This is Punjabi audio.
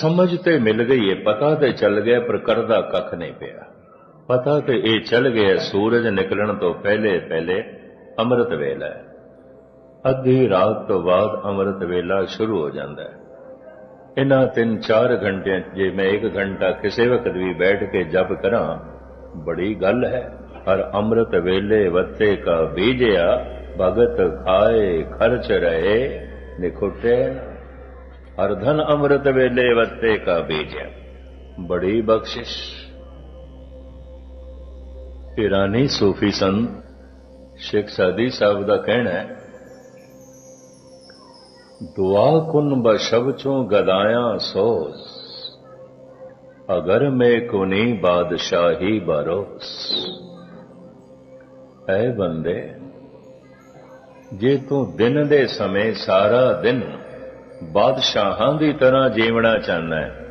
ਸਮਝ ਤੇ ਮਿਲ ਗਈ ਏ, ਪਤਾ ਤੇ ਚੱਲ ਗਿਆ ਪਰ ਕਰਦਾ ਕੱਖ ਨਹੀਂ ਪਿਆ। ਪਤਾ ਤੇ ਇਹ ਚੱਲ ਗਿਆ ਸੂਰਜ ਨਿਕਲਣ ਤੋਂ ਪਹਿਲੇ ਪਹਿਲੇ ਅੰਮ੍ਰਿਤ ਵੇਲਾ ਹੈ ਅੱਧੀ ਰਾਤ ਤੋਂ ਬਾਅਦ ਅੰਮ੍ਰਿਤ ਵੇਲਾ ਸ਼ੁਰੂ ਹੋ ਜਾਂਦਾ ਹੈ ਇਹਨਾਂ 3-4 ਘੰਟਿਆਂ ਜੇ ਮੈਂ 1 ਘੰਟਾ ਕਿਸੇ ਵਕਤ ਵੀ ਬੈਠ ਕੇ ਜਪ ਕਰਾਂ, ਬੜੀ ਗੱਲ ਹੈ। ਹਰ ਅੰਮ੍ਰਿਤ ਵੇਲੇ ਵੱਤੇ ਕਾ ਬੀਜਿਆ, ਭਗਤ ਖਾਏ ਖਰਚ ਰਹੇ, ਨਿਖੁਟੇ ਅਰਧਨ ਅੰਮ੍ਰਿਤ ਵੇਲੇ ਵੱਤੇ ਕਾ ਬੀਜਿਆ। ਬੜੀ ਬਖਸ਼ਿਸ਼। ਇਰਾਨੀ ਸੂਫੀ ਸੰਤ, ਸ਼ੇਖ ਸਾਦੀ ਸਾਹਿਬ ਦਾ ਕਹਿਣਾ ਹੈ, ਦੁਆ ਕੁਨ ਬਸ਼ਬ ਚੋਂ ਗਦਾਇਆ ਸੋਸ, ਅਗਰ ਮੈਂ ਕੁਨੀ ਬਾਦਸ਼ਾਹੀ ਬਰੋਸ। ਐ ਬੰਦੇ, ਜੇ ਤੂੰ ਦਿਨ ਦੇ ਸਮੇਂ ਸਾਰਾ ਦਿਨ ਬਾਦਸ਼ਾਹਾਂ ਦੀ ਤਰ੍ਹਾਂ ਜੀਵਣਾ ਚਾਹੁੰਦਾ ਹੈ।